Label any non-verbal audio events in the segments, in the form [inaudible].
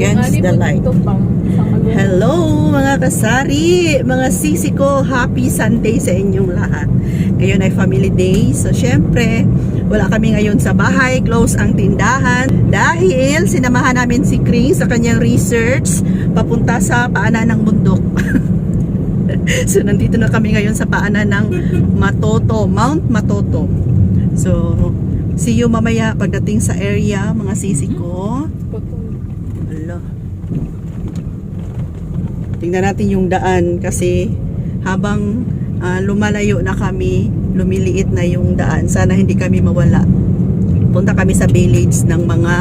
against the light. Hello mga kasari, mga sisi ko, happy Sunday sa inyong lahat. Ngayon ay family day, so syempre, wala kami ngayon sa bahay, close ang tindahan. Dahil sinamahan namin si Kring sa kanyang research, papunta sa paanan ng bundok. [laughs] so nandito na kami ngayon sa paanan ng Matoto, Mount Matoto. So, see you mamaya pagdating sa area, mga sisi ko. Ala. Tingnan natin yung daan kasi habang ah, lumalayo na kami, lumiliit na yung daan. Sana hindi kami mawala. Punta kami sa village ng mga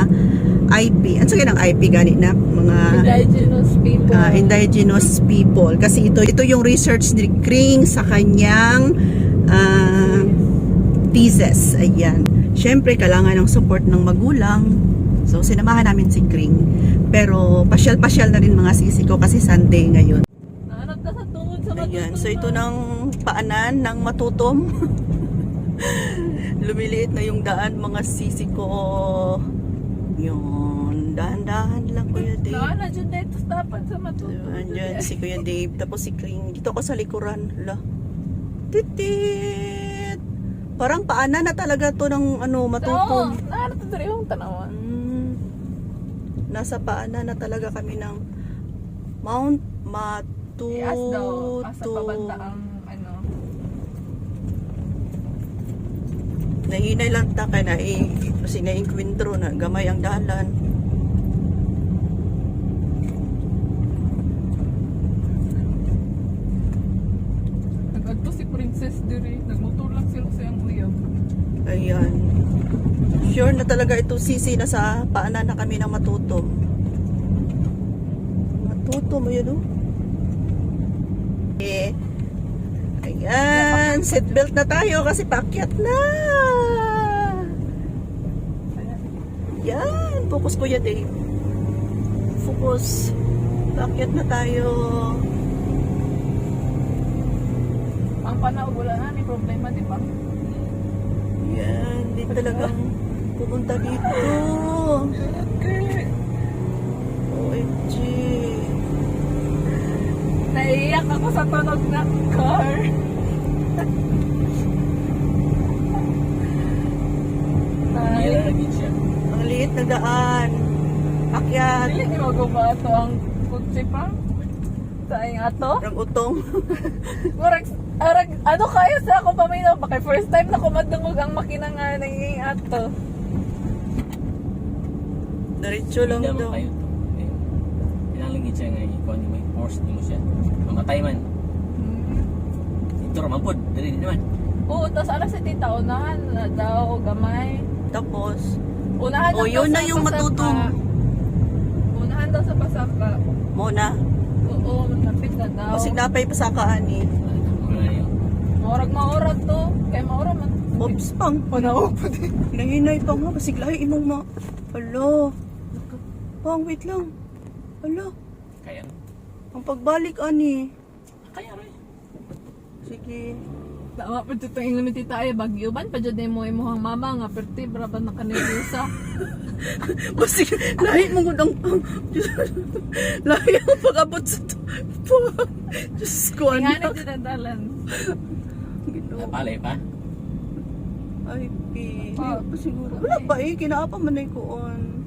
IP. Ano sige ng IP gani na? Mga Indigenous people. ah, indigenous people. Kasi ito ito yung research ni Kring sa kanyang ah, thesis. Ayan. Siyempre, kailangan ng support ng magulang. So, sinamahan namin si Kring. Pero, pasyal-pasyal na rin mga sisi ko kasi Sunday ngayon. Ayan. So, ito ng paanan ng matutom. [laughs] Lumiliit na yung daan mga sisi ko. Yun. Dahan-dahan lang, Kuya Dave. Naana dyan dito dapat sa matutunan. Andyan si Kuya Dave, tapos si Kring. Dito ako sa likuran. La. Titit! Parang paanan na talaga to ng ano, Oo, matutom. nahanap to dito yung tanawan. Nasa paanan na talaga kami ng Mount daw, asa pa banda Matuto. ang ano. Nahinay lang ta kay na kasi na-enkwentro na gamay ang dalan. Nag-adto si Princess diri. Nagmotor lang sila sa iyang uyab. Ayan. Sure na talaga ito sisi na sa paanan na kami ng matutom. Matutom yun oh. Eh. Ayan, seatbelt na tayo kasi paakyat na. Yan, focus ko yan Dave. Focus. Paakyat na tayo. Ang panahon wala na ni problema, di ba? Yan, di talagang pupunta dito. OMG. Naiiyak ako sa tunog ng car. Ay, Ang liit na daan. Akyat. Ni magawa ato ang kutsi pa. Sa aing ato. Ang utong. [laughs] Murag, arag, ano kaya sa ako paminaw pa kay first time na kumadungog ang makina nga ng aing ato. Diretso lang daw. kayo. Pinalingit siya nga ikaw ni may force mo siya. Mamatay man. Ito raman po. Dali din naman. Oo, tapos alas si tita, unahan na daw, gamay. Tapos, Unahan Oh, lang yun daw na sa yung pasaka. matutom. Unahan daw sa pasaka. muna. Oo, napit na daw. Kasi napay pasakaan eh. Wala na yun. Maurag maurag to. Kay maurag man. Oops, pang. Panaw pa din. Nahinay pa nga. Kasi lahi imong ma... Alo. Pang, wait lang. Alo. Kaya no? Ang pagbalik, ani. Kaya rin. Sige. Tama pa dito yung ingon ni tita ay bagyo ban pa jud mo imong mama nga pertibra ba na kanilisa. Basta [laughs] lahi mo gud ang lahi ang pag-abot sa to. Diyos ko, Ingani anak. jud ang dalan. Ginoo. Napalay pa. Ay, pi. Pa. Pa siguro. Wala pa eh. Kinaapa man na kuon.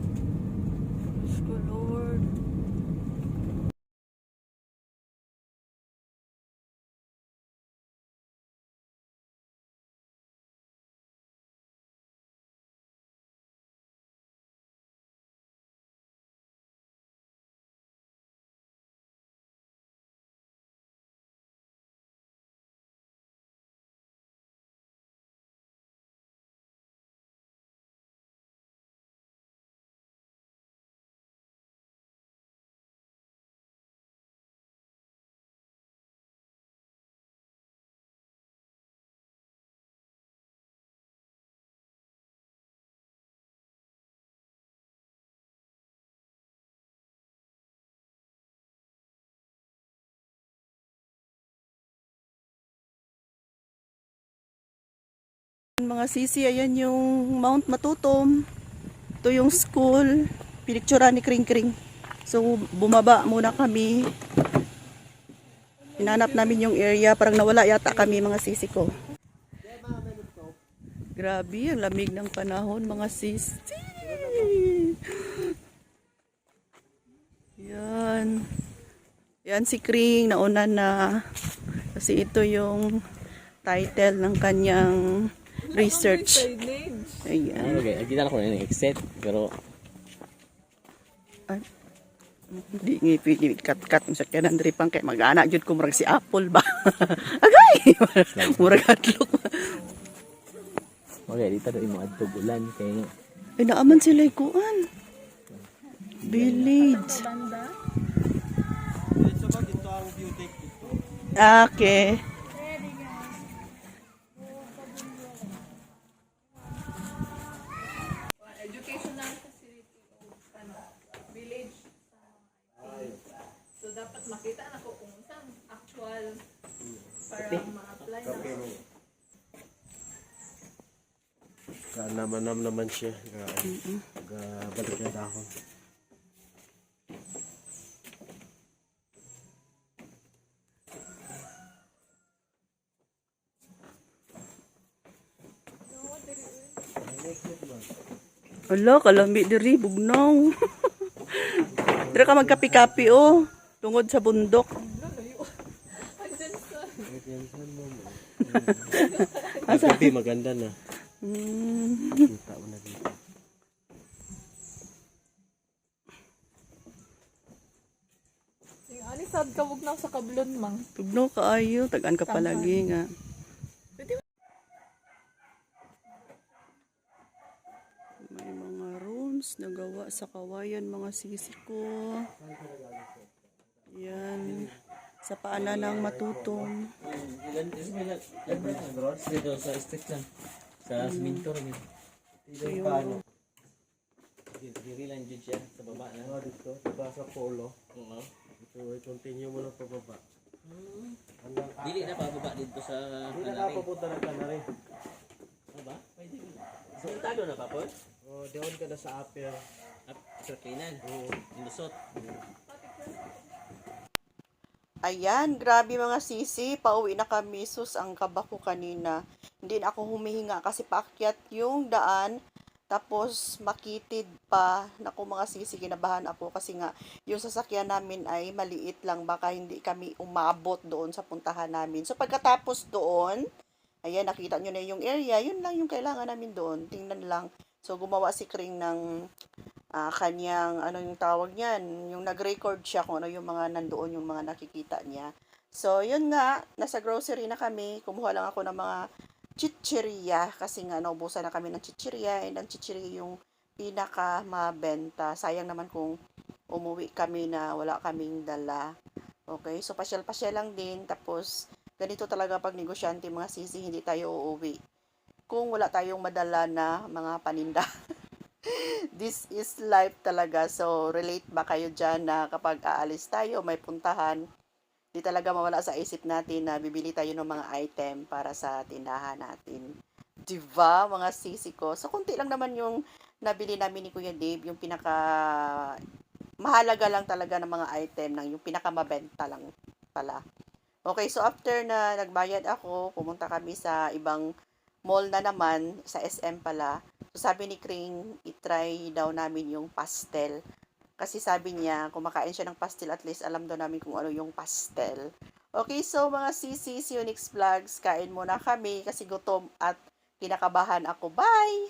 Mga sisi, ayan yung Mount Matutom. Ito yung school. Pinictura ni Kring Kring. So, bumaba muna kami. Hinanap namin yung area. Parang nawala yata kami mga sisi ko. Grabe, ang lamig ng panahon mga sisi. Yan. Yan si Kring, nauna na. Kasi ito yung title ng kanyang research. Ayan. Okay, hindi na ako na exit pero Ay, Hindi nga pwede kat-kat sa kanan diri pang kay mag-ana jud ko murag si Apple ba. [laughs] Agay. murag adlok. okay, dito na imo adto bulan kay nga. Ay naaman sila kuan. Village. Banda. Okay. Educational facility o ano, village. So dapat makita na ko kung saan actual para ma-apply na. Ka naman naman siya. Ga, ga balik na dahon. Ala, kalami diri bugnaw. [laughs] Dira ka magkapi-kapi oh. Tungod sa bundok. Andyan sa Pagkabi maganda na. Hmm. Kita mo na dito. yung alisad ka wag na sa kablon mang. Tugnaw kaayo, tagaan ka palagi nga. May mga rooms na gawa sa kawayan mga sisi ko. Yan. Sa paanan ng matutong. Sa street lang. Sa minto rin. Yung paano. Diri lang jud siya sa baba na. Ano dito? Diba sa polo? Oo. Ito, i-continue mo lang pababa. Hanggang Dili na pa baba dito sa Hindi na kanari. nakapapunta ng kanari. Ano ba? Pwede. So tado na pa po. O, doon ka na sa upper. Up sa kinan. Oo. Ayan, grabe mga sisi. Pauwi na kami. Sus, ang kaba ko kanina. Hindi na ako humihinga kasi paakyat yung daan. Tapos makitid pa. Naku mga sisi, kinabahan ako kasi nga yung sasakyan namin ay maliit lang. Baka hindi kami umabot doon sa puntahan namin. So pagkatapos doon, ayan, nakita nyo na yung area. Yun lang yung kailangan namin doon. Tingnan lang. So gumawa si Kring ng ah, kanyang ano yung tawag niyan, yung nag-record siya kung ano yung mga nandoon yung mga nakikita niya. So, yun nga, nasa grocery na kami, kumuha lang ako ng mga chichirya kasi nga naubusan na kami ng chichirya and ang chichirya yung pinaka mabenta. Sayang naman kung umuwi kami na wala kaming dala. Okay, so pasyal-pasyal lang din tapos ganito talaga pag negosyante mga sisi, hindi tayo uuwi. Kung wala tayong madala na mga paninda. [laughs] [laughs] this is life talaga. So, relate ba kayo dyan na kapag aalis tayo, may puntahan, di talaga mawala sa isip natin na bibili tayo ng mga item para sa tindahan natin. Diba, mga sisi ko? So, kunti lang naman yung nabili namin ni Kuya Dave, yung pinaka mahalaga lang talaga ng mga item ng yung pinakamabenta lang pala. Okay, so after na nagbayad ako, pumunta kami sa ibang mall na naman, sa SM pala. So sabi ni Kring, itry daw namin yung pastel. Kasi sabi niya, kumakain siya ng pastel, at least alam daw namin kung ano yung pastel. Okay, so mga CC, Unix Vlogs, kain muna kami kasi gutom at kinakabahan ako. Bye!